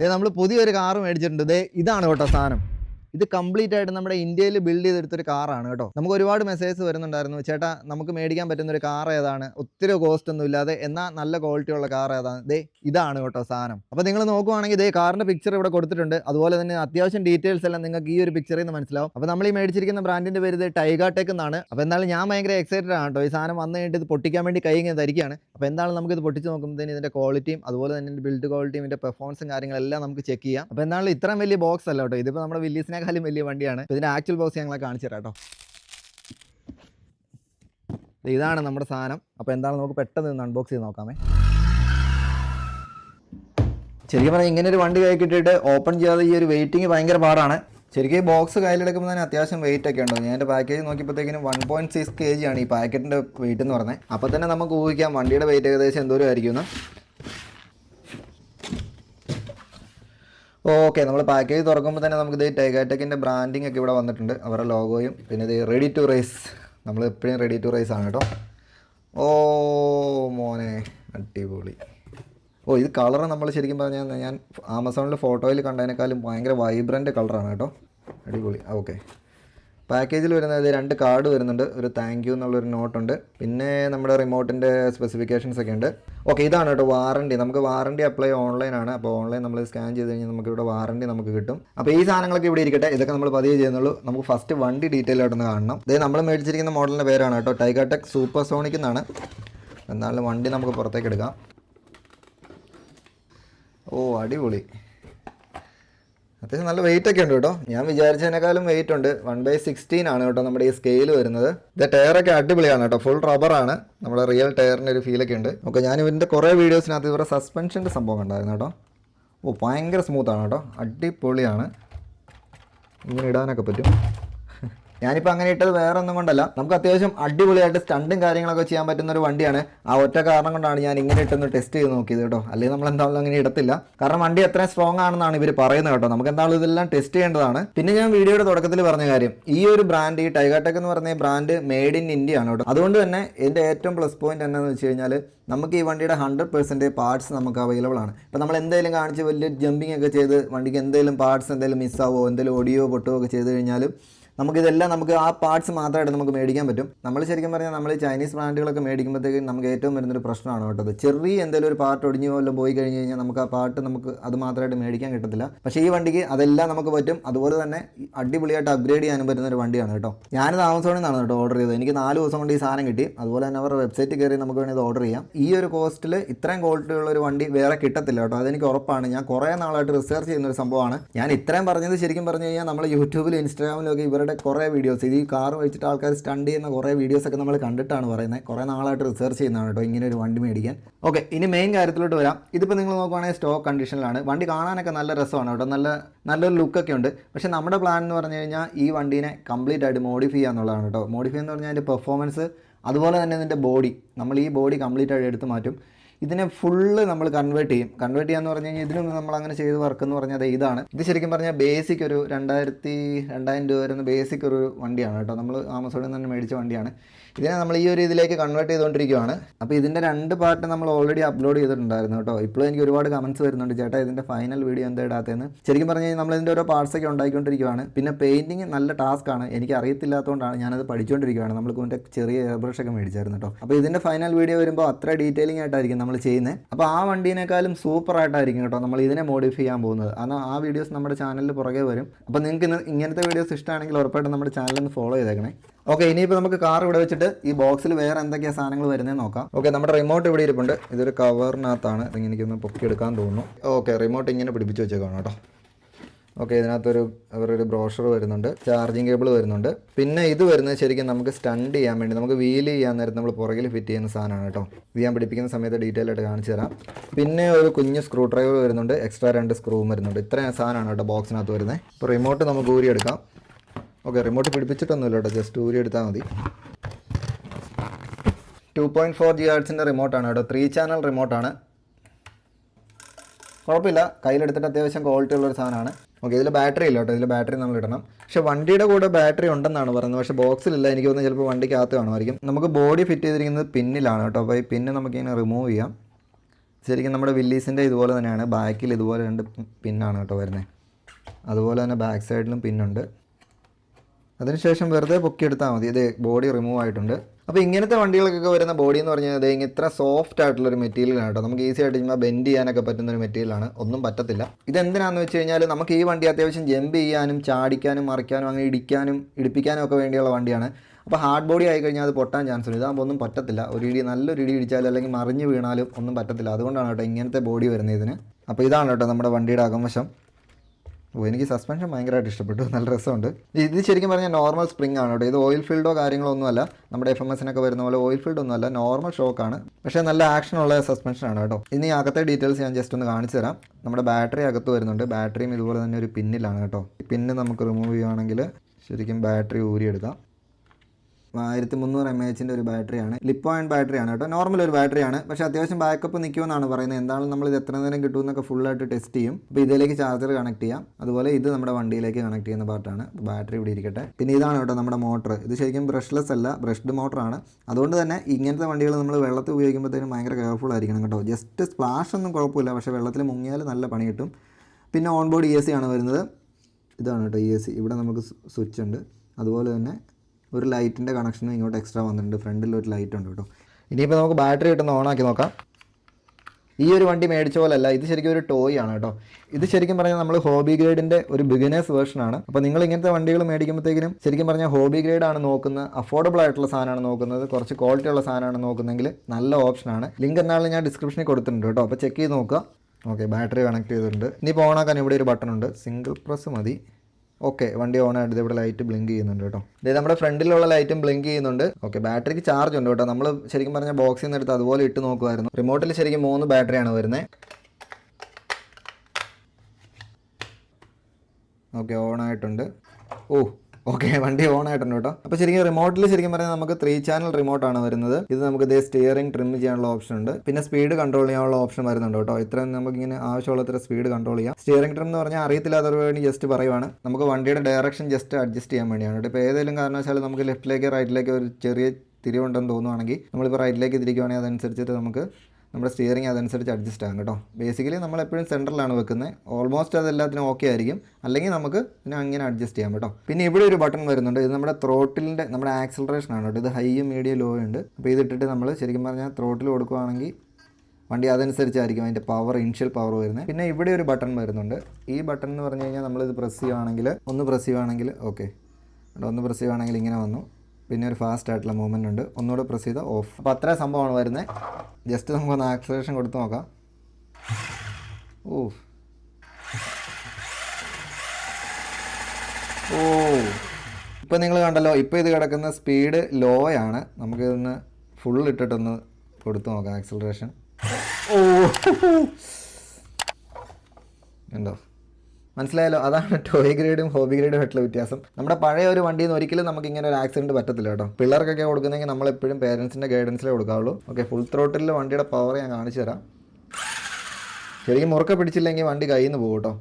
ദേ നമ്മൾ പുതിയൊരു കാറ് മേടിച്ചിട്ടുണ്ട്. ദേ ഇതാണ് കേട്ടോ സാധനം. ഇത് കംപ്ലീറ്റ് ആയിട്ട് നമ്മുടെ ഇന്ത്യയിൽ ബിൽഡ് ചെയ്തെടുത്തൊരു കാറാണ് കേട്ടോ. നമുക്ക് ഒരുപാട് മെസ്സേജ് വരുന്നുണ്ടായിരുന്നു. ചേട്ടാ നമുക്ക് മേടിക്കാൻ പറ്റുന്ന ഒരു കാർ ഏതാണ്? ഒത്തിരി കോസ്റ്റ് ഒന്നും ഇല്ലാതെ എന്നാൽ നല്ല ക്വാളിറ്റി ഉള്ള കാർ ഏതാണ്? ദേ ഇതാണ് കേട്ടോ സാധനം. അപ്പോൾ നിങ്ങൾ നോക്കുവാണെങ്കിൽ ഇതേ കാറിന്റെ പിക്ചർ ഇവിടെ കൊടുത്തിട്ടുണ്ട്. അതുപോലെ തന്നെ അത്യാവശ്യം ഡീറ്റെയിൽസ് എല്ലാം നിങ്ങൾക്ക് ഈ ഒരു പിക്ചറിൽ നിന്ന് മനസ്സിലാവും. അപ്പോൾ നമ്മൾ ഈ മേടിച്ചിരിക്കുന്ന ബ്രാൻഡിന്റെ പേര് ഇത് ടൈഗാടെക് എന്നാണ്. അപ്പോൾ എന്തായാലും ഞാൻ ഭയങ്കര എക്സൈറ്റഡ് ആണ് കേട്ടോ. ഈ സാധനം വന്നു കഴിഞ്ഞിട്ട് ഇത് പൊട്ടിക്കാൻ വേണ്ടി കൈ ഇങ്ങനെ ധരിക്കുകയാണ്. അപ്പോൾ എന്താണ് നമുക്ക് ഇത് പൊട്ടിച്ച് നോക്കുമ്പോഴത്തേന് ഇതിന്റെ ക്വാളിറ്റിയും അതുപോലെ തന്നെ ബിൽഡ് ക്വാളിറ്റിയും ഇതിന്റെ പെർഫോമൻസും കാര്യങ്ങളെല്ലാം നമുക്ക് ചെക്ക് ചെയ്യാം. അപ്പോൾ എന്താണ് ഇത്രയും വലിയ ബോക്സ് അല്ല കേട്ടോ. ഇതിപ്പോൾ നമ്മുടെ വില്ലീസിനേക്കാളും വലിയ വണ്ടിയാണ്. ഇതിന്റെ ആക്ച്വൽ ബോക്സ് ഞങ്ങളെ കാണിച്ചു തരാം കേട്ടോ. ഇതാണ് നമ്മുടെ സാധനം. അപ്പോൾ എന്താണ് നമുക്ക് പെട്ടെന്ന് ഒന്ന് അൺബോക്സ് ചെയ്ത് നോക്കാമേ. ശരിക്കും പറഞ്ഞാൽ ഇങ്ങനെ ഒരു വണ്ടി കൈ കിട്ടിയിട്ട് ഓപ്പൺ ചെയ്യാതെ ഈ ഒരു വെയിറ്റിംഗ് ഭയങ്കര പാടാണ്. ശരിക്കും ഈ ബോക്സ് കയ്യിലെടുക്കുമ്പോൾ തന്നെ അത്യാവശ്യം വെയിറ്റ് ഒക്കെ ഉണ്ടോ? ഞാൻ എന്റെ package നോക്കിയപ്പോഴത്തേക്കിനും one point six K G ആണ് ഈ പാക്കറ്റിന്റെ വെയിറ്റ് എന്ന് പറഞ്ഞത് അപ്പോൾ തന്നെ നമുക്ക് ഊഹിക്കാം വണ്ടിയുടെ വെയിറ്റ് ഏകദേശം എന്തോരം ആയിരിക്കും ഓക്കെ നമ്മൾ പാക്കേജ് തുറക്കുമ്പോൾ തന്നെ നമുക്ക് ഇത് ടൈഗാടെക്കിന്റെ ബ്രാൻഡിങ് ഒക്കെ ഇവിടെ വന്നിട്ടുണ്ട്. അവരുടെ ലോഗോയും പിന്നെ ഇത് റെഡി ടു റേസ് നമ്മൾ എപ്പോഴും റെഡി ടു റേസ് ആണ് കേട്ടോ. ഓ മോനെ അടിപൊളി. ഓ ഇത് കളർ നമ്മൾ ശരിക്കും പറഞ്ഞാൽ ഞാൻ ആമസോണിൽ ഫോട്ടോയിൽ കണ്ടതിനേക്കാളും ഭയങ്കര വൈബ്രന്റ് കളറാണ് കേട്ടോ. അടിപൊളി. ഓക്കെ പാക്കേജിൽ വരുന്നത് രണ്ട് കാർഡ് വരുന്നുണ്ട്. ഒരു താങ്ക് യു എന്നുള്ളൊരു നോട്ടുണ്ട് പിന്നെ നമ്മുടെ റിമോട്ടിന്റെ സ്പെസിഫിക്കേഷൻസ് ഒക്കെ ഉണ്ട്. ഓക്കെ ഇതാണ് കേട്ടോ വാറണ്ടി നമുക്ക് വാറണ്ടി അപ്ലൈ ഓൺലൈൻ ആണ്. അപ്പോൾ ഓൺലൈൻ നമ്മൾ സ്കാൻ ചെയ്ത് കഴിഞ്ഞാൽ നമുക്ക് ഇവിടെ വാറണ്ടി നമുക്ക് കിട്ടും. അപ്പോൾ ഈ സാധനങ്ങളൊക്കെ ഇവിടെ ഇരിക്കട്ടെ. ഇതൊക്കെ നമ്മൾ പതിയെ ചെയ്യുന്നുള്ളൂ. നമുക്ക് ഫസ്റ്റ് വണ്ടി ഡീറ്റെയിൽ ആയിട്ടൊന്ന് കാണണം. ഇത് നമ്മൾ മേടിച്ചിരിക്കുന്ന മോഡലിന്റെ പേരാണ് കേട്ടോ ടൈഗർടെക് സൂപ്പർ സോണിക് എന്നാണ്. എന്നാലും വണ്ടി നമുക്ക് പുറത്തേക്ക് എടുക്കാം. ഓ അടിപൊളി. അത്യാവശ്യം നല്ല വെയിറ്റ് ഒക്കെ ഉണ്ട് കേട്ടോ. ഞാൻ വിചാരിച്ചതിനേക്കാളും വെയിറ്റ് ഉണ്ട്. വൺ ബൈ സിക്സ്റ്റീൻ ആണ് കേട്ടോ നമ്മുടെ ഈ സ്കെയിൽ വരുന്നത്. ഇത് ടയറൊക്കെ അടിപൊളിയാണ് കേട്ടോ. ഫുൾ റബ്ബറാണ് നമ്മുടെ റിയൽ ടയറിന്റെ ഒരു ഫീലൊക്കെ ഉണ്ട്. ഓക്കെ ഞാൻ ഇവന്റെ കുറേ വീഡിയോസിനകത്ത് ഇവരുടെ സസ്പെൻഷന്റെ സംഭവം ഉണ്ടായിരുന്നു കേട്ടോ. ഓ ഭയങ്കര സ്മൂത്താണ് കേട്ടോ. അടിപൊളിയാണ്. ഇങ്ങനെ ഇടാനൊക്കെ പറ്റും. ഞാനിപ്പോൾ അങ്ങനെ ഇട്ടത് വേറെ ഒന്നും കൊണ്ടല്ല. നമുക്ക് അത്യാവശ്യം അടിപൊളിയായിട്ട് സ്റ്റണ്ടും കാര്യങ്ങളൊക്കെ ചെയ്യാൻ പറ്റുന്ന ഒരു വണ്ടിയാണ്. ആ ഒറ്റ കാരണം കൊണ്ടാണ് ഞാൻ ഇങ്ങനെ ഇട്ടൊന്ന് ടെസ്റ്റ് ചെയ്ത് നോക്കിയത് കേട്ടോ. അല്ലെങ്കിൽ നമ്മൾ എന്തായാലും അങ്ങനെ ഇടത്തില്ല. കാരണം വണ്ടി അത്രയും സ്ട്രോങ് ആണെന്നാണ് ഇവർ പറയുന്നത് കേട്ടോ. നമുക്ക് എന്താണോ ഇതെല്ലാം ടെസ്റ്റ് ചെയ്യേണ്ടതാണ്. പിന്നെ ഞാൻ വീഡിയോയുടെ തുടക്കത്തിൽ പറഞ്ഞ കാര്യം ഈ ഒരു ബ്രാൻഡ് ഈ ടൈഗാടെക് എന്ന് പറഞ്ഞ ബ്രാൻഡ് മെയ്ഡ് ഇൻ ഇന്ത്യ ആണ് കേട്ടോ. അതുകൊണ്ട് തന്നെ എന്റെ ഏറ്റവും പ്ലസ് പോയിന്റ് എന്താണെന്ന് വെച്ച് കഴിഞ്ഞാൽ നമുക്ക് ഈ വണ്ടിയുടെ ഹൺഡ്രഡ് പെർസെന്റ് പാർട്സ് നമുക്ക് അവൈലബിൾ ആണ്. ഇപ്പോൾ നമ്മൾ എന്തെങ്കിലും കാണിച്ച് വലിയ ജമ്പിങ് ഒക്കെ ചെയ്ത് വണ്ടിക്ക് എന്തെങ്കിലും പാർട്സ് എന്തെങ്കിലും മിസ്സാവോ എന്തെങ്കിലും ഓഡിയോ പൊട്ടുകയോ ഒക്കെ ചെയ്ത് കഴിഞ്ഞാൽ നമുക്കിതെല്ലാം നമുക്ക് ആ പാർട്സ് മാത്രമായിട്ട് നമുക്ക് മേടിക്കാൻ പറ്റും. നമ്മൾ ശരിക്കും പറഞ്ഞാൽ നമ്മൾ ചൈനീസ് ബ്രാൻഡുകളൊക്കെ മേടിക്കുമ്പോഴത്തേക്കും നമുക്ക് ഏറ്റവും വരുന്നൊരു പ്രശ്നമാണ് കേട്ടത് ചെറിയ എന്തെങ്കിലും ഒരു പാർട്ട് ഒടിഞ്ഞു പോലെ പോയി കഴിഞ്ഞ് കഴിഞ്ഞാൽ നമുക്ക് ആ പാർട്ട് നമുക്ക് അത് മാത്രമായിട്ട് മേടിക്കാൻ കിട്ടത്തില്ല. പക്ഷേ ഈ വണ്ടിക്ക് അതെല്ലാം നമുക്ക് പറ്റും. അതുപോലെ തന്നെ അടിപൊളിയായിട്ട് അപ്ഗ്രേഡ് ചെയ്യാനും പറ്റുന്ന ഒരു വണ്ടിയാണ് കേട്ടോ. ഞാനിത് ആമസോണിൽ നിന്നാണ് കേട്ടോ ഓർഡർ ചെയ്തത്. എനിക്ക് നാല് ദിവസം കൊണ്ട് ഈ സാധനം കിട്ടി. അതുപോലെ തന്നെ അവരുടെ വെബ്സൈറ്റ് കയറി നമുക്ക് വേണമെങ്കിൽ ഓർഡർ ചെയ്യാം. ഈ ഒരു കോസ്റ്റിൽ ഇത്രയും ക്വാളിറ്റി ഉള്ള ഒരു വണ്ടി വേറെ കിട്ടത്തില്ല കേട്ടോ. അതെനിക്ക് ഉറപ്പാണ്. ഞാൻ കുറേ നാളായിട്ട് റിസർച്ച് ചെയ്യുന്ന ഒരു സംഭവമാണ്. ഞാൻ ഇത്രയും പറഞ്ഞത് ശരിക്കും പറഞ്ഞു കഴിഞ്ഞാൽ നമ്മൾ യൂട്യൂബിലും ഇൻസ്റ്റാഗ്രാമിലും ഒക്കെ ഇവരുടെ കുറേ വീഡിയോസ് ഇത് ഈ കാർ വെച്ചിട്ട് ആൾക്കാർ സ്റ്റണ്ട് ചെയ്യുന്ന കുറേ വീഡിയോസൊക്കെ നമ്മൾ കണ്ടിട്ടാണ് പറയുന്നത്. കുറേ നാളായിട്ട് റിസർച്ച് ചെയ്യുന്നതാണ് കേട്ടോ ഇങ്ങനെ ഒരു വണ്ടി മേടിക്കാൻ. ഓക്കെ ഇനി മെയിൻ കാര്യത്തിലോട്ട് വരാം. ഇതിപ്പോൾ നിങ്ങൾ നോക്കുവാണെങ്കിൽ സ്റ്റോക്ക് കണ്ടീഷനിലാണ് വണ്ടി കാണാനൊക്കെ നല്ല രസമാണ് കേട്ടോ. നല്ല നല്ലൊരു ലുക്കൊക്കെ ഉണ്ട്. പക്ഷേ നമ്മുടെ പ്ലാൻ എന്ന് പറഞ്ഞു കഴിഞ്ഞാൽ ഈ വണ്ടീനെ കംപ്ലീറ്റ് ആയിട്ട് മോഡിഫൈ ചെയ്യുക എന്നുള്ളതാണ് കേട്ടോ. മോഡിഫൈ എന്ന് പറഞ്ഞാൽ അതിന്റെ പെർഫോമൻസ് അതുപോലെ തന്നെ ഇതിന്റെ ബോഡി നമ്മൾ ഈ ബോഡി കംപ്ലീറ്റ് ആയിട്ട് എടുത്ത് മാറ്റും. ഇതിനെ ഫുള്ള് നമ്മൾ കൺവേർട്ട് ചെയ്യും. കൺവേർട്ട് ചെയ്യാന്ന് പറഞ്ഞു കഴിഞ്ഞാൽ ഇതിനും നമ്മൾ അങ്ങനെ ചെയ്ത് വർക്ക് എന്ന് പറഞ്ഞാൽ അത് ഇതാണ്. ഇത് ശരിക്കും പറഞ്ഞാൽ ബേസിക് ഒരു രണ്ടായിരത്തി രണ്ടായിരം രൂപ വരുന്ന ബേസിക് ഒരു വണ്ടിയാണ് കേട്ടോ. നമ്മൾ ആമസോണിൽ നിന്ന് തന്നെ മേടിച്ച വണ്ടിയാണ്. ഇതിനെ നമ്മൾ ഈ ഒരു ഇതിലേക്ക് കൺവേർട്ട് ചെയ്തുകൊണ്ടിരിക്കുകയാണ് അപ്പോൾ ഇതിന്റെ രണ്ട് പാർട്ട് നമ്മൾ ഓൾറെഡി അപ്ലോഡ് ചെയ്തിട്ടുണ്ടായിരുന്നു കേട്ടോ. ഇപ്പോഴും എനിക്ക് ഒരുപാട് കമൻസ് വരുന്നുണ്ട്. ചേട്ടാ ഇതിന്റെ ഫൈനൽ വീഡിയോ എന്താ ഇടാത്തതെന്ന് ശരിക്കും പറഞ്ഞു കഴിഞ്ഞാൽ നമ്മൾ ഇതിന്റെ ഓരോ പാർട്സ് ഒക്കെ ഉണ്ടാക്കിക്കൊണ്ടിരിക്കുകയാണ് പിന്നെ പെയിന്റിങ് നല്ല ടാസ്ക് ആണ്. എനിക്ക് അറിയത്തില്ലാത്തതുകൊണ്ടാണ് ഞാനത് പഠിച്ചുകൊണ്ടിരിക്കുകയാണ് നമ്മൾ ഇതിന്റെ ചെറിയ എയർ ബ്രഷ് ഒക്കെ മേടിച്ചായിരുന്നു കേട്ടോ. അപ്പോൾ ഇതിന്റെ ഫൈനൽ വീഡിയോ വരുമ്പോൾ അത്ര ഡീറ്റെയിലിംഗ് ആയിട്ടായിരിക്കും നമ്മൾ ചെയ്യുന്നത് അപ്പോൾ ആ വണ്ടീനേക്കാളും സൂപ്പർ ആയിട്ടായിരിക്കും കേട്ടോ നമ്മൾ ഇതിനെ മോഡിഫൈ ചെയ്യാൻ പോകുന്നത്. കാരണം ആ വീഡിയോസ് നമ്മുടെ ചാനലിൽ പുറകെ വരും. അപ്പോൾ നിങ്ങൾക്ക് ഇങ്ങനത്തെ വീഡിയോസ് ഇഷ്ടമാണെങ്കിൽ ഉറപ്പായിട്ടും നമ്മുടെ ചാനൽ ഒന്ന് ഫോളോ ചെയ്തേക്കണേ. ഓക്കെ ഇനിയിപ്പോൾ നമുക്ക് കാർ ഇവിടെ വെച്ചിട്ട് ഈ ബോക്സിൽ വേറെ എന്തൊക്കെയാണ് സാധനങ്ങൾ വരുന്നത് നോക്കാം. ഓക്കെ നമ്മുടെ റിമോട്ട് ഇവിടെ ഇരിപ്പുണ്ട്. ഇതൊരു കവറിനകത്താണ് ഇതിങ്ങനെ എനിക്കൊന്ന് പൊക്കിയെടുക്കാൻ തോന്നുന്നു. ഓക്കെ റിമോട്ട് ഇങ്ങനെ പിടിപ്പിച്ച് വെച്ചേക്കാണ് കേട്ടോ. ഓക്കെ ഇതിനകത്തൊരു അവരൊരു ബ്രോഷർ വരുന്നുണ്ട്. ചാർജിങ് കേബിൾ വരുന്നുണ്ട്. പിന്നെ ഇത് വരുന്നത് ശരിക്കും നമുക്ക് സ്റ്റണ്ട് ചെയ്യാൻ വേണ്ടി നമുക്ക് വീൽ ചെയ്യാൻ നേരത്ത് നമ്മൾ പുറകിൽ ഫിറ്റ് ചെയ്യുന്ന സാധനമാണ് കേട്ടോ. ഇത് ഞാൻ പിടിപ്പിക്കുന്ന സമയത്ത് ഡീറ്റെയിൽ ആയിട്ട് കാണിച്ചു തരാം. പിന്നെ ഒരു കുഞ്ഞ് സ്ക്രൂ ഡ്രൈവർ വരുന്നുണ്ട്. എക്സ്ട്രാ രണ്ട് സ്ക്രൂവും വരുന്നുണ്ട്. ഇത്രയും സാധനമാണ് കേട്ടോ ബോക്സിനകത്ത് വരുന്നത്. ഇപ്പോൾ റിമോട്ട് നമുക്ക് ഊരിയെടുക്കാം. ഓക്കെ റിമോട്ട് പിടിപ്പിച്ചിട്ടൊന്നുമില്ല കേട്ടോ. ജസ്റ്റ് ഊരി എടുത്താൽ മതി. ടു പോയിന്റ് ഫോർ ജി ആർട്സിന്റെ റിമോട്ടാണ് കേട്ടോ. ത്രീ ചാനൽ റിമോട്ടാണ് കുഴപ്പമില്ല. കയ്യിലെടുത്തിട്ട് അത്യാവശ്യം ക്വാളിറ്റി ഉള്ളൊരു സാധനമാണ്. ഓക്കെ ഇതിൽ ബാറ്ററി ഇല്ല കേട്ടോ. ഇതിൽ ബാറ്ററി നമ്മൾ ഇടണം. പക്ഷേ വണ്ടിയുടെ കൂടെ ബാറ്ററി ഉണ്ടെന്നാണ് പറയുന്നത്. പക്ഷേ ബോക്സിലില്ല എനിക്ക് തോന്നുന്നു ചിലപ്പോൾ വണ്ടിക്കകത്ത് കാണുമായിരിക്കും. നമുക്ക് ബോഡി ഫിറ്റ് ചെയ്തിരിക്കുന്നത് പിന്നിലാണ് കേട്ടോ. അപ്പോൾ ഈ പിന്ന് നമുക്കിങ്ങനെ റിമൂവ് ചെയ്യാം. ശരിക്കും നമ്മുടെ വില്ലീസിന്റെ ഇതുപോലെ തന്നെയാണ്. ബാക്കിൽ ഇതുപോലെ രണ്ട് പിന്നാണ് കേട്ടോ വരുന്നത് അതുപോലെ തന്നെ ബാക്ക് സൈഡിലും പിന്നുണ്ട് അതിനുശേഷം വെറുതെ പൊക്കി പൊക്കിയെടുത്താൽ മതി. ഇത് ബോഡി റിമൂവ് ആയിട്ടുണ്ട്. അപ്പോൾ ഇങ്ങനത്തെ വണ്ടികൾക്കൊക്കെ വരുന്ന ബോഡി എന്ന് പറഞ്ഞാൽ അതെ ഇത്ര സോഫ്റ്റ് ആയിട്ടുള്ള ഒരു മെറ്റീരിയലാണ് കേട്ടോ. നമുക്ക് ഈസി ആയിട്ട് ചുമ്മാ ബെൻഡ് ചെയ്യാനൊക്കെ പറ്റുന്ന ഒരു മെറ്റീരിയലാണ് ഒന്നും പറ്റത്തില്ല. ഇതെന്തിനാന്ന് വെച്ച് കഴിഞ്ഞാൽ നമുക്ക് ഈ വണ്ടി അത്യാവശ്യം ജമ്പ് ചെയ്യാനും ചാടിക്കാനും മറിക്കാനും അങ്ങനെ ഇടിക്കാനും ഇടിപ്പിക്കാനും ഒക്കെ വേണ്ടിയുള്ള വണ്ടിയാണ്. അപ്പോൾ ഹാർഡ് ബോഡി ആയി കഴിഞ്ഞാൽ അത് പൊട്ടാൻ ചാൻസ് ഉണ്ട്. ഇതാകുമ്പോൾ ഒന്നും പറ്റത്തില്ല. ഒരു ഇടി നല്ലൊരു ഇടി ഇടിച്ചാലും അല്ലെങ്കിൽ മറിഞ്ഞ് വീണാലും ഒന്നും പറ്റത്തില്ല. അതുകൊണ്ടാണ് കേട്ടോ ഇങ്ങനത്തെ ബോഡി വരുന്നത് ഇതിന്. അപ്പോൾ ഇതാണ് കേട്ടോ നമ്മുടെ വണ്ടിയുടെ അകംവശം എനിക്ക് സസ്പെൻഷൻ ഭയങ്കരമായിട്ട് ഇഷ്ടപ്പെട്ടു. നല്ല രസമുണ്ട്. ഇത് ശരിക്കും പറഞ്ഞാൽ നോർമൽ സ്പ്രിംഗ് ആണ് കേട്ടോ. ഇത് ഓയിൽ ഫീൽഡോ കാര്യങ്ങളോ ഒന്നുമല്ല നമ്മുടെ എഫ് എം എസിനൊക്കെ വരുന്ന പോലെ ഓയിൽ ഫീൽഡ് ഒന്നുമല്ല. നോർമൽ ഷോക്ക് ആണ്. പക്ഷേ നല്ല ആക്ഷൻ ഉള്ള സസ്പെൻഷൻ ആണ് കേട്ടോ. ഇനി അകത്തെ ഡീറ്റെയിൽസ് ഞാൻ ജസ്റ്റ് ഒന്ന് കാണിച്ചു തരാം. നമ്മുടെ ബാറ്ററി അകത്ത് വരുന്നുണ്ട്. ബാറ്ററിയും ഇതുപോലെ തന്നെ ഒരു പിന്നിലാണ് കേട്ടോ. പിന്ന് നമുക്ക് റിമൂവ് ചെയ്യുകയാണെങ്കിൽ ശരിക്കും ബാറ്ററി ഊരിയെടുക്കാം. ആയിരത്തി മുന്നൂറ് എം എച്ചിന്റെ ഒരു ബാറ്ററിയാണ്. ലിപ്പ് ആൻഡ് ബാറ്ററിയാണ് കേട്ടോ. നോർമൽ ഒരു ബാറ്ററിയാണ്. പക്ഷേ അത്യാവശ്യം ബാക്കപ്പ് നിൽക്കുമെന്നാണ് പറയുന്നത്. എന്താണ് നമ്മൾ ഇത് എത്ര നേരം കിട്ടുമെന്നൊക്കെ ഫുള്ളായിട്ട് ടെസ്റ്റ് ചെയ്യും. അപ്പോൾ ഇതിലേക്ക് ചാർജർ കണക്ട് ചെയ്യാം. അതുപോലെ ഇത് നമ്മുടെ വണ്ടിയിലേക്ക് കണക്ട് ചെയ്യുന്ന പാർട്ടാണ്. ബാറ്ററി ഇവിടെ ഇരിക്കട്ടെ. പിന്നെ ഇതാണ് കേട്ടോ നമ്മുടെ മോട്ടർ ഇത് ശരിക്കും ബ്രഷ്ലെസ് അല്ല ബ്രഷ്ഡ് മോട്ടറാണ് അതുകൊണ്ട് തന്നെ ഇങ്ങനത്തെ വണ്ടികൾ നമ്മൾ വെള്ളത്തിൽ ഉപയോഗിക്കുമ്പോഴത്തേനും ഭയങ്കര കെയർഫുൾ ആയിരിക്കണം കേട്ടോ. ജസ്റ്റ് സ്പ്ലാഷ് ഒന്നും കുഴപ്പമില്ല. പക്ഷേ വെള്ളത്തിൽ മുങ്ങിയാൽ നല്ല പണി കിട്ടും. പിന്നെ on board E A C ആണ് വരുന്നത്. ഇതാണ് കേട്ടോ ഇ എ സി ഇവിടെ നമുക്ക് സ്വിച്ച് ഉണ്ട്. അതുപോലെ തന്നെ ഒരു ലൈറ്റിന്റെ കണക്ഷനും ഇങ്ങോട്ട് എക്സ്ട്രാ വന്നിട്ടുണ്ട്. ഫ്രണ്ടിൽ ഒരു ലൈറ്റ് ഉണ്ട് കേട്ടോ. ഇനിയിപ്പോൾ നമുക്ക് ബാറ്ററി കിട്ടുന്ന ഓണാക്കി നോക്കാം. ഈ ഒരു വണ്ടി മേടിച്ച പോലല്ല ഇത് ശരിക്കും ഒരു ടോയ് ആണ് കേട്ടോ. ഇത് ശരിക്കും പറഞ്ഞാൽ നമ്മൾ ഹോബി ഗ്രേഡിന്റെ ഒരു ബിഗിനേഴ്സ് വേർഷൻ ആണ്. അപ്പോൾ നിങ്ങൾ ഇങ്ങനത്തെ വണ്ടികൾ മേടിക്കുമ്പോഴത്തേക്കിനും ശരിക്കും പറഞ്ഞാൽ ഹോബി ഗ്രേഡ് ആണ് നോക്കുന്നത് അഫോർഡബിൾ ആയിട്ടുള്ള സാധനമാണ് നോക്കുന്നത് കുറച്ച് ക്വാളിറ്റി ഉള്ള സാധനമാണ് നോക്കുന്നതെങ്കിൽ നല്ല ഓപ്ഷനാണ് ലിങ്ക് എന്നാലും ഞാൻ ഡിസ്ക്രിപ്ഷനിൽ കൊടുത്തിട്ടുണ്ട് കേട്ടോ. അപ്പോൾ ചെക്ക് ചെയ്ത് നോക്കുക. ഓക്കെ ബാറ്ററി കണക്ട് ചെയ്തിട്ടുണ്ട്. ഇനിയിപ്പോൾ ഓണാക്കാൻ ഇവിടെ ഒരു ബട്ടൺ ഉണ്ട്. സിംഗിൾ പ്രസ് മതി. ഓക്കെ വണ്ടി ഓൺ ആയിട്ട് ഇവിടെ ലൈറ്റ് ബ്ലിങ്ക് ചെയ്യുന്നുണ്ട് കേട്ടോ. ഇത് നമ്മുടെ ഫ്രണ്ടിലുള്ള ലൈറ്റും ബ്ലിങ്ക് ചെയ്യുന്നുണ്ട്. ഓക്കെ ബാറ്ററിക്ക് ചാർജ് ഉണ്ട് കേട്ടോ. നമ്മൾ ശരിക്കും പറഞ്ഞ ബോക്സിൽ നിന്ന് എടുത്ത് അതുപോലെ ഇട്ട് നോക്കുമായിരുന്നു റിമോട്ടിൽ ശരിക്കും മൂന്ന് ബാറ്ററിയാണ് വരുന്നത് ഓക്കെ ഓൺ ആയിട്ടുണ്ട്. ഓ ഓക്കെ വണ്ടി ഓൺ ആയിട്ടുണ്ട് കേട്ടോ. അപ്പോൾ ശരിക്കും റിമോട്ടിൽ ശരിക്കും പറഞ്ഞാൽ നമുക്ക് ത്രീ ചാനൽ റിമോട്ട് ആണ് വരുന്നത്. ഇത് നമുക്ക് ഇതേ സ്റ്റിയറിംഗ് ട്രിം ചെയ്യാനുള്ള ഓപ്ഷൻ ഉണ്ട്. പിന്നെ സ്പീഡ് കൺട്രോൾ ചെയ്യാനുള്ള ഓപ്ഷൻ വരുന്നുണ്ട് കേട്ടോ. ഇത്രയും നമുക്ക് ഇങ്ങനെ ആവശ്യമുള്ളത്ര സ്പീഡ് കൺട്രോൾ ചെയ്യാം. സ്റ്റിയറിംഗ് ട്രിം എന്ന് പറഞ്ഞാൽ അറിയത്തില്ലാത്തവർക്ക് വേണ്ടി ജസ്റ്റ് പറയുവാണ്. നമുക്ക് വണ്ടിയുടെ ഡയറക്ഷൻ ജസ്റ്റ് അഡ്ജസ്റ്റ് ചെയ്യാൻ വേണ്ടിയാണ് ഇപ്പോൾ ഏതെങ്കിലും കാരണവശാലും നമുക്ക് ലെഫ്റ്റിലേക്ക് റൈറ്റിലേക്ക് ഒരു ചെറിയ തിരിവുണ്ടെന്ന് തോന്നുവാണെങ്കിൽ നമ്മളിപ്പോൾ റൈറ്റിലേക്ക് തിരിക്കുവാണെങ്കിൽ അതനുസരിച്ചിട്ട് നമുക്ക് നമ്മുടെ സ്റ്റിയറിംഗ് അതനുസരിച്ച് അഡ്ജസ്റ്റ് ആകും കേട്ടോ. ബേസിക്കലി നമ്മൾ എപ്പോഴും സെന്ററിലാണ് വെക്കുന്നത് ഓൾമോസ്റ്റ് അതെല്ലാത്തിനും ഓക്കെ ആയിരിക്കും. അല്ലെങ്കിൽ നമുക്ക് ഇതിനെ അങ്ങനെ അഡ്ജസ്റ്റ് ചെയ്യാം കേട്ടോ. പിന്നെ ഇവിടെ ഒരു ബട്ടൺ വരുന്നുണ്ട്. ഇത് നമ്മുടെ ത്രോട്ടിലിന്റെ നമ്മുടെ ആക്സിലറേഷൻ ആണ് കേട്ടോ. ഇത് ഹൈയും മീഡിയം ലോ ഉണ്ട്. അപ്പോൾ ഇതിട്ടിട്ട് നമ്മൾ ശരിക്കും പറഞ്ഞാൽ ത്രോട്ടിൽ കൊടുക്കുകയാണെങ്കിൽ വണ്ടി അതനുസരിച്ചായിരിക്കും അതിന്റെ പവർ ഇൻഷ്യൽ പവർ വരുന്നത് പിന്നെ ഇവിടെ ഒരു ബട്ടൺ വരുന്നുണ്ട്. ഈ ബട്ടൺ എന്ന് പറഞ്ഞു കഴിഞ്ഞാൽ നമ്മളിത് പ്രസ് ചെയ്യുവാണെങ്കിൽ ഒന്ന് പ്രസ് ചെയ്യുവാണെങ്കിൽ ഓക്കെ ഒന്ന് പ്രസ് ചെയ്യുവാണെങ്കിൽ ഇങ്ങനെ വന്നു. പിന്നെ ഒരു ഫാസ്റ്റ് ആയിട്ടുള്ള മൂവ്മെന്റ് ഉണ്ട്. ഒന്നുകൂടെ പ്രസ് ചെയ്താൽ ഓഫ് അപ്പോൾ അത്ര സംഭവമാണ് വരുന്നത് ജസ്റ്റ് നമുക്കൊന്ന് ആക്സലേഷൻ കൊടുത്ത് നോക്കാം. ഓ ഓ ഇപ്പം നിങ്ങൾ കണ്ടല്ലോ ഇപ്പോൾ ഇത് കിടക്കുന്ന സ്പീഡ് ലോ ആണ് നമുക്കിതൊന്ന് ഫുൾ ഇട്ടിട്ടൊന്ന് കൊടുത്തു നോക്കാം ആക്സലറേഷൻ ഓ ഉണ്ടോ? മനസ്സിലായല്ലോ? അതാണ് ടോയ് ഗ്രേഡും ഹോബി ഗ്രേഡും ആയിട്ടുള്ള വ്യത്യാസം. നമ്മുടെ പഴയ ഒരു വണ്ടിയിൽ നിന്ന് ഒരിക്കലും നമുക്ക് ഇങ്ങനെ ഒരു ആക്സിഡന്റ് പറ്റത്തില്ല കേട്ടോ. പിള്ളേർക്കൊക്കെ കൊടുക്കുന്നെങ്കിൽ നമ്മൾ എപ്പോഴും പേരൻസിന്റെ ഗൈഡൻസിലേ കൊടുക്കാവുള്ളൂ. ഓക്കെ ഫുൾ ത്രോട്ടിൽ വണ്ടിയുടെ പവർ ഞാൻ കാണിച്ചു തരാം. ശരിക്കും മുറുക്ക പിടിച്ചില്ലെങ്കിൽ വണ്ടി കയ്യിൽ നിന്ന് പോകും കേട്ടോ.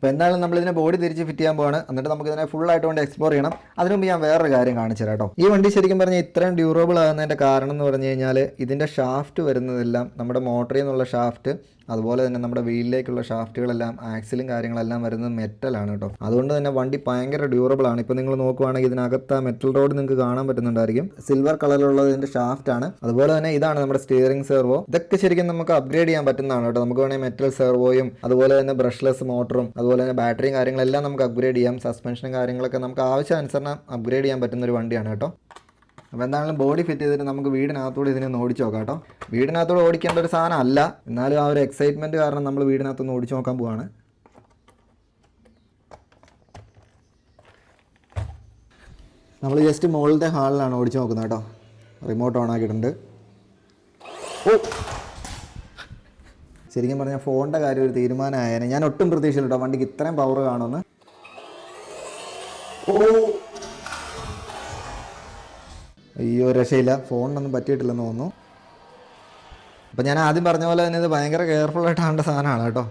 അപ്പോൾ എന്തായാലും നമ്മൾ ഇതിനെ ബോഡി തിരിച്ച് ഫിറ്റ് ചെയ്യാൻ പോവാണ്. എന്നിട്ട് നമുക്ക് ഇതിനെ ഫുൾ ആയിട്ട് കൊണ്ട് എക്സ്പ്ലോർ ചെയ്യണം. അതിനു മുമ്പ് ഞാൻ വേറൊരു കാര്യം കാണിച്ചു കേട്ടോ. ഈ വണ്ടി ശരിക്കും പറഞ്ഞാൽ ഇത്രയും ഡ്യൂറബിൾ ആകുന്നതിന്റെ കാരണം എന്ന് പറഞ്ഞു കഴിഞ്ഞാൽ ഇതിന്റെ ഷാഫ്റ്റ് വരുന്നതെല്ലാം നമ്മുടെ മോട്ടറിൽ നിന്നുള്ള ഷാഫ്റ്റ് അതുപോലെ തന്നെ നമ്മുടെ വീലിലേക്കുള്ള ഷാഫ്റ്റുകളെല്ലാം ആക്സിലും കാര്യങ്ങളെല്ലാം വരുന്നത് മെറ്റലാണ് കേട്ടോ അതുകൊണ്ട് തന്നെ വണ്ടി ഭയങ്കര ഡ്യൂറബിൾ ആണ്. ഇപ്പോൾ നിങ്ങൾ നോക്കുവാണെങ്കിൽ ഇതിനകത്ത് ആ മെറ്റൽ റോഡ് നിങ്ങൾക്ക് കാണാൻ പറ്റുന്നുണ്ടായിരിക്കും. സിൽവർ കളറിലുള്ളത് ഇതിന്റെ ഷാഫ്റ്റ് ആണ്. അതുപോലെ തന്നെ ഇതാണ് നമ്മുടെ സ്റ്റിയറിംഗ് സെർവോ ഇതൊക്കെ ശരിക്കും നമുക്ക് അപ്ഗ്രേഡ് ചെയ്യാൻ പറ്റുന്നതാണ് കേട്ടോ നമുക്ക് വേണമെങ്കിൽ മെറ്റൽ സെർവോയും അതുപോലെ തന്നെ ബ്രഷ്ലെസ് മോട്ടറും അതുപോലെ തന്നെ ബാറ്ററിയും കാര്യങ്ങളെല്ലാം നമുക്ക് അപ്ഗ്രേഡ് ചെയ്യാം. സസ്പെൻഷനും കാര്യങ്ങളൊക്കെ നമുക്ക് ആവശ്യാനുസരണം അപ്ഗ്രേഡ് ചെയ്യാൻ പറ്റുന്ന ഒരു വണ്ടിയാണ് കേട്ടോ അപ്പോൾ എന്താണെങ്കിലും ബോഡി ഫിറ്റ് ചെയ്തിട്ട് നമുക്ക് വീടിനകത്തൂടെ ഇതിനെ ഓടിച്ചു ഓടിച്ച് നോക്കാം കേട്ടോ. വീടിനകത്തൂടെ ഓടിക്കേണ്ട ഒരു സാധനം അല്ല. എന്നാലും ആ ഒരു എക്സൈറ്റ്മെന്റ് കാരണം നമ്മൾ വീടിനകത്തൊന്ന് ഓടിച്ച് നോക്കാൻ പോവാണ്. നമ്മൾ ജസ്റ്റ് മുകളിലത്തെ ഹാളിലാണ് ഓടിച്ച് നോക്കുന്നത് കേട്ടോ. റിമോട്ട് ഓൺ ആക്കിയിട്ടുണ്ട്. ഓ! ശരിക്കും പറഞ്ഞാൽ ഫോണിന്റെ കാര്യം ഒരു തീരുമാനമായേനെ. ഞാൻ ഒട്ടും പ്രതീക്ഷയില്ല കേട്ടോ. വണ്ടിക്ക് ഇത്രയും പവർ കാണുമെന്ന്. ഓ! അയ്യോ രക്ഷയില്ല. ഫോണിനൊന്നും പറ്റിയിട്ടില്ലെന്ന് തോന്നുന്നു. അപ്പം ഞാൻ ആദ്യം പറഞ്ഞ പോലെ തന്നെ ഇത് ഭയങ്കര കാണേണ്ട സാധനമാണ് കേട്ടോ.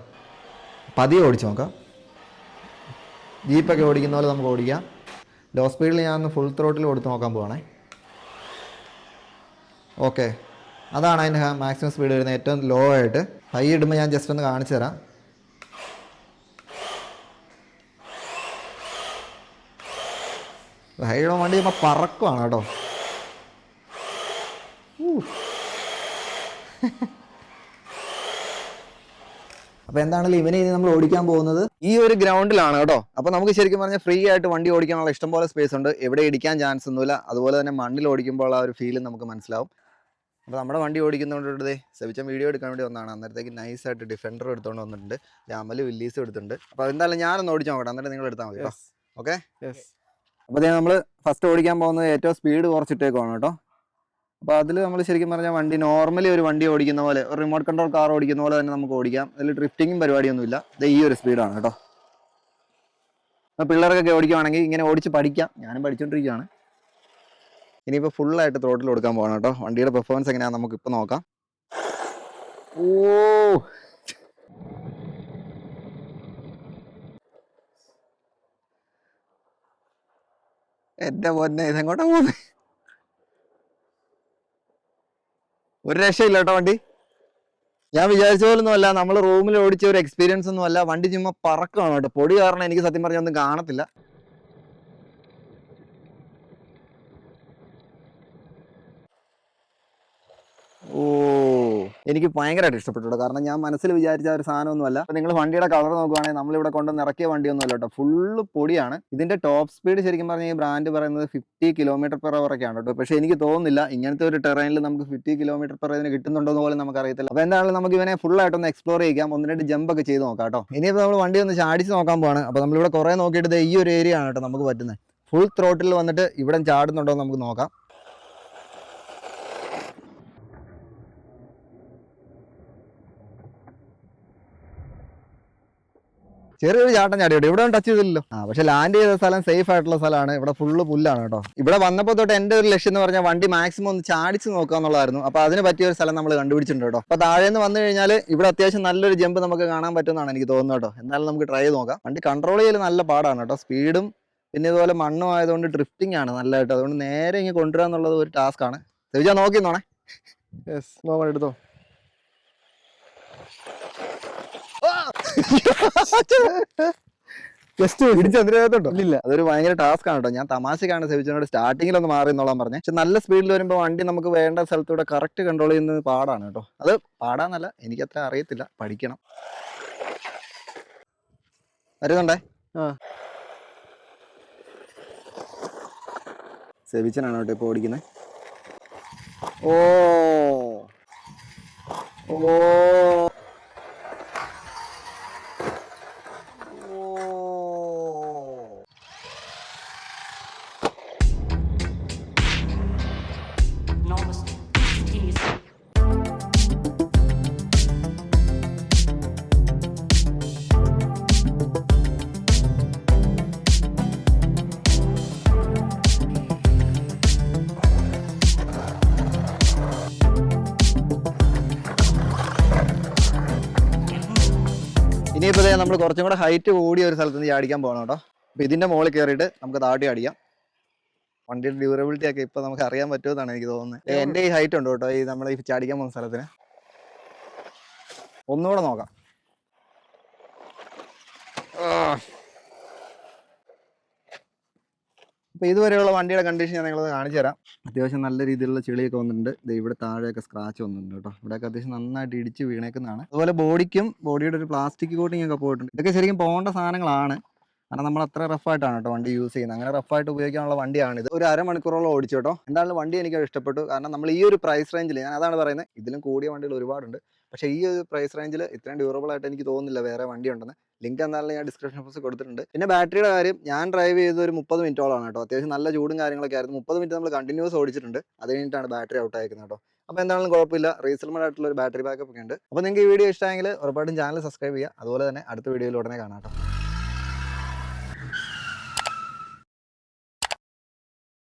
പതിയെ ഓടിച്ചു നോക്കാം. ജീപ്പൊക്കെ ഓടിക്കുന്ന പോലെ നമുക്ക് ഓടിക്കാം. ലോ സ്പീഡിൽ ഞാൻ ഒന്ന് ഫുൾ ത്രോട്ടിൽ കൊടുത്ത് നോക്കാൻ പോവാണേ. ഓക്കെ അതാണ് അതിന്റെ മാക്സിമം സ്പീഡ് വരുന്നത്. ഏറ്റവും ലോ ആയിട്ട്. ഹൈ ഇടുമ്പോൾ ഞാൻ ജസ്റ്റ് ഒന്ന് കാണിച്ചു തരാം. ഹൈ ഇടുമ്പോൾ വണ്ടി ചെയ്യുമ്പോൾ പറക്കുവാണ് കേട്ടോ. അപ്പോൾ എന്താണെങ്കിലും ഇവനെ ഇനി നമ്മൾ ഓടിക്കാൻ പോകുന്നത്? ഈ ഒരു ഗ്രൗണ്ടിലാണ് കേട്ടോ. അപ്പോൾ നമുക്ക് ശരിക്കും പറഞ്ഞാൽ ഫ്രീ ആയിട്ട് വണ്ടി ഓടിക്കാനുള്ള ഇഷ്ടംപോലെ സ്പേസ് ഉണ്ട്. എവിടെ ഇടിക്കാൻ ചാൻസ് ഒന്നുമില്ല. അതുപോലെ തന്നെ മണ്ണിൽ ഓടിക്കുമ്പോൾ ആ ഒരു ഫീലും നമുക്ക് മനസ്സിലാവും. അപ്പോൾ നമ്മുടെ വണ്ടി ഓടിക്കുന്നതുകൊണ്ട് സെവിച്ചം വീഡിയോ എടുക്കാൻ വേണ്ടി വന്നതാണ്. അന്നേരത്തേക്ക് നൈസായിട്ട് ഡിഫൻഡർ എടുത്തുകൊണ്ട് വന്നിട്ടുണ്ട്. രാമൽ വില്ലീസും എടുത്തിട്ടുണ്ട്. അപ്പോൾ എന്തായാലും ഞാനൊന്ന് ഓടിച്ചു നോക്കട്ടെ. അന്നേരം നിങ്ങൾ എടുത്താൽ മതി കേട്ടോ. ഓക്കെ അപ്പോൾ നമ്മൾ ഫസ്റ്റ് ഓടിക്കാൻ പോകുന്നത് ഏറ്റവും സ്പീഡ് കുറച്ചിട്ടേക്കാണ് കേട്ടോ. അപ്പോൾ അതിൽ നമ്മൾ ശരിക്കും പറഞ്ഞാൽ വണ്ടി നോർമലി ഒരു വണ്ടി ഓടിക്കുന്ന പോലെ ഒരു റിമോട്ട് കൺട്രോൾ കാർ ഓടിക്കുന്ന പോലെ തന്നെ നമുക്ക് ഓടിക്കാം. അതിൽ ഡ്രിഫ്റ്റിങ്ങും പരിപാടിയൊന്നുമില്ല. ഇത് ഈ ഒരു സ്പീഡാണ് കേട്ടോ. പിള്ളേർക്കൊക്കെ ഓടിക്കുവാണെങ്കിൽ ഇങ്ങനെ ഓടിച്ച് പഠിക്കാം. ഞാനും പഠിച്ചുകൊണ്ടിരിക്കുകയാണ് ഇനിയിപ്പോൾ ഫുള്ളായിട്ട് ത്രോട്ടിൽ കൊടുക്കാൻ പോകണം കേട്ടോ. വണ്ടിയുടെ പെർഫോമൻസ് എങ്ങനെയാണെന്ന് നമുക്ക് ഇപ്പോൾ നോക്കാം. ഓ എന്റെ പൊന്നെ ഇതെങ്ങോട്ടാ പോകുന്നത് ഒരു രക്ഷയില്ല കേട്ടോ വണ്ടി. ഞാൻ വിചാരിച്ച പോലൊന്നും അല്ല. നമ്മൾ റൂമിൽ ഓടിച്ച ഒരു എക്സ്പീരിയൻസ് ഒന്നും അല്ല. വണ്ടി ചുമ്മാ പറക്കാണ് കേട്ടോ. പൊടി കാരണം എനിക്ക് സത്യം പറഞ്ഞാൽ ഒന്നും കാണത്തില്ല. ഓ എനിക്ക് ഭയങ്കരമായിട്ട് ഇഷ്ടപ്പെട്ടു കാരണം ഞാൻ മനസ്സിൽ വിചാരിച്ച ഒരു സാധനമൊന്നും അല്ല അപ്പോൾ നിങ്ങൾ വണ്ടിയുടെ കളർ നോക്കുവാണെങ്കിൽ നമ്മളിവിടെ കൊണ്ടുവന്ന് ഇറക്കിയ വണ്ടിയൊന്നും അല്ല കേട്ടോ. ഫുള്ള് പൊടിയാണ്. ഇതിന്റെ ടോപ്പ് സ്പീഡ് ശരിക്കും പറഞ്ഞാൽ ഈ ബ്രാൻഡ് പറയുന്നത് ഫിഫ്റ്റി കിലോമീറ്റർ പെർ അവറൊക്കെയാണ് കേട്ടോ. പക്ഷേ എനിക്ക് തോന്നുന്നില്ല ഇങ്ങനത്തെ ഒരു ടെറൈനിൽ നമുക്ക് ഫിഫ്റ്റി കിലോമീറ്റർ പെർ ഇതിന് കിട്ടുന്നുണ്ടോ എന്ന് പോലും നമുക്ക് അറിയത്തില്ല അപ്പോൾ എന്തായാലും നമുക്ക് ഇവനെ ഫുൾ ആയിട്ട് ഒന്ന് എക്സ്പ്ലോർ ചെയ്യാം. ഒന്ന് രണ്ട് ജമ്പ് ഒക്കെ ചെയ്ത് നോക്കാം കേട്ടോ. ഇനിയിപ്പോൾ നമ്മൾ വണ്ടി ഒന്ന് ചാടിച്ച് നോക്കാൻ പോവാണ്. അപ്പോൾ നമ്മളിവിടെ കുറേ നോക്കിയിട്ട് ഈ ഒരു ഏരിയ ആണ് കേട്ടോ നമുക്ക് പറ്റുന്നത്. ഫുൾ ത്രോട്ടിൽ വന്നിട്ട് ഇവിടെ ചാടുന്നുണ്ടോ നമുക്ക് നോക്കാം. ചെറിയൊരു ചാട്ടം ചാടി കേട്ടോ ഇവിടെ ടച്ച് ചെയ്തില്ലല്ലോ. ആ പക്ഷെ ലാൻഡ് ചെയ്ത സ്ഥലം സേഫ് ആയിട്ടുള്ള സ്ഥലമാണ്. ഇവിടെ ഫുള്ള് പുല്ലാണ് കേട്ടോ. ഇവിടെ വന്നപ്പോൾ തൊട്ട് എന്റെ ഒരു ലക്ഷ്യം എന്ന് പറഞ്ഞാൽ വണ്ടി മാക്സിമം ഒന്ന് ചാടിച്ച് നോക്കുക എന്നുള്ളതായിരുന്നു. അപ്പോൾ അതിന് പറ്റിയ ഒരു സ്ഥലം നമ്മൾ കണ്ടുപിടിച്ചിട്ടുണ്ട് കേട്ടോ. അപ്പോൾ താഴെ നിന്ന് വന്നു കഴിഞ്ഞാൽ ഇവിടെ അത്യാവശ്യം നല്ലൊരു ജമ്പ് നമുക്ക് കാണാൻ പറ്റുമെന്നാണ് എനിക്ക് തോന്നുന്നത് കേട്ടോ. എന്നാലും നമുക്ക് ട്രൈ ചെയ്ത് നോക്കാം. വണ്ടി കൺട്രോൾ ചെയ്യൽ നല്ല പാടാണ് കേട്ടോ. സ്പീഡും പിന്നെ ഇതുപോലെ മണ്ണും ആയതുകൊണ്ട് ഡ്രിഫ്റ്റിംഗ് ആണ് നല്ലതായിട്ട്. അതുകൊണ്ട് നേരെ ഇങ്ങനെ കൊണ്ടുവരാൻ എന്നുള്ളത് ഒരു ടാസ്ക് ആണ്. ചോദിച്ചാൽ നോക്കി നോണേ എടുത്തോ. ജസ്റ്റ് ഇല്ല അതൊരു ഭയങ്കര ടാസ്ക് ആണ് കേട്ടോ ഞാൻ തമാശക്കാണ് സെവിച്ചനോട് സ്റ്റാർട്ടിങ്ങിൽ ഒന്ന് മാറി എന്നോളാൻ പറഞ്ഞത് പക്ഷെ നല്ല സ്പീഡിൽ വരുമ്പോൾ വണ്ടി നമുക്ക് വേണ്ട സ്ഥലത്തൂടെ കറക്റ്റ് കൺട്രോൾ ചെയ്യുന്നത് പാടാണ് കേട്ടോ അത് പാടാന്നല്ല എനിക്കത്ര അറിയത്തില്ല. പഠിക്കണം. വരുന്നുണ്ടേ. സെവിച്ചനാണ് കേട്ടോ ഇപ്പോൾ ഓടിക്കുന്നത് ഓ. ഓ. നമ്മൾ കുറച്ചും കൂടെ ഹൈറ്റ് കൂടിയ ഒരു സ്ഥലത്ത് നിന്ന് ചാടിക്കാൻ പോകണം കേട്ടോ. അപ്പൊ ഇതിന്റെ മുകളിൽ കയറിയിട്ട് നമുക്ക് താട്ടി അടിക്കാം വണ്ടിയുടെ ഡ്യൂറബിലിറ്റി ഒക്കെ ഇപ്പൊ നമുക്ക് അറിയാൻ പറ്റുമെന്നാണ് എനിക്ക് തോന്നുന്നത്. എന്റെ ഈ ഹൈറ്റ് ഉണ്ട് കേട്ടോ. ഈ നമ്മൾ ഈ ചാടിക്കാൻ പോകുന്ന സ്ഥലത്തിന്. ഒന്നുകൂടെ നോക്കാം. അപ്പോൾ ഇതുവരെയുള്ള വണ്ടിയുടെ കണ്ടീഷൻ ഞാൻ നിങ്ങളത് കാണിച്ചു തരാം. അത്യാവശ്യം നല്ല രീതിയിലുള്ള ചെളിയൊക്കെ വന്നിട്ടുണ്ട്. ഇവിടെ താഴെയൊക്കെ സ്ക്രാച്ച് വന്നിട്ടുണ്ട് കേട്ടോ. ഇവിടെയൊക്കെ അത്യാവശ്യം നന്നായിട്ട് ഇടിച്ച് വീണേക്കുന്നതാണ്. അതുപോലെ ബോഡിക്കും ബോഡിയുടെ ഒരു പ്ലാസ്റ്റിക് കോട്ടിംഗ് ഒക്കെ പോയിട്ടുണ്ട്. ഇതൊക്കെ ശരിക്കും പോകേണ്ട സാധനങ്ങളാണ്. കാരണം നമ്മൾ അത്ര റഫായിട്ടാണ് കേട്ടോ വണ്ടി യൂസ് ചെയ്യുന്നത്. അങ്ങനെ റഫായിട്ട് ഉപയോഗിക്കാനുള്ള വണ്ടിയാണ് ഇത്. ഒരു അരമണിക്കൂറോളം ഓടിച്ചു കേട്ടോ. എന്തായാലും വണ്ടി എനിക്ക് ഇഷ്ടപ്പെട്ടു. കാരണം നമ്മൾ ഈ ഒരു പ്രൈസ് റേഞ്ചിൽ ഞാൻ അതാണ് പറയുന്നത്. ഇതിലും കൂടിയ വണ്ടികൾ ഒരുപാടുണ്ട്. പക്ഷേ ഈ ഒരു പ്രൈസ് റേഞ്ചിൽ ഇത്രയും ഡ്യൂറബിൾ ആയിട്ട് എനിക്ക് തോന്നുന്നില്ല വേറെ വണ്ടി ഉണ്ടെന്ന് ലിങ്ക് എന്നാലും ഞാൻ ഡിസ്ക്രിപ്ഷൻ ബോക്സ് കൊടുത്തിട്ടുണ്ട്. പിന്നെ ബാറ്ററിയുടെ കാര്യം ഞാൻ ഡ്രൈവ് ചെയ്ത ഒരു മുപ്പത് മിനിറ്റോളാണ് കേട്ടോ. അത്യാവശ്യം നല്ല ചൂടും കാര്യങ്ങളൊക്കെ ആയിരുന്നു. മുപ്പത് മിനിറ്റ് നമ്മൾ കണ്ടിന്യൂസ് ഓടിച്ചിട്ടുണ്ട്. അത് കഴിഞ്ഞിട്ടാണ് ബാറ്ററി ഔട്ട് ആയിരിക്കുന്നത് കേട്ടോ. അപ്പോൾ എന്താണെങ്കിലും കുഴപ്പമില്ല. റീസണബിൾ ആയിട്ടുള്ള ഒരു ബാറ്ററി ബാക്കപ്പ് ഒക്കെ ഉണ്ട്. അപ്പോൾ നിങ്ങൾക്ക് ഈ വീഡിയോ ഇഷ്ടമെങ്കിൽ ഉറപ്പായിട്ടും ചാനൽ സബ്സ്ക്രൈബ് ചെയ്യുക. അതുപോലെ തന്നെ അടുത്ത വീഡിയോയിൽ ഉടനെ കാണാം കേട്ടോ.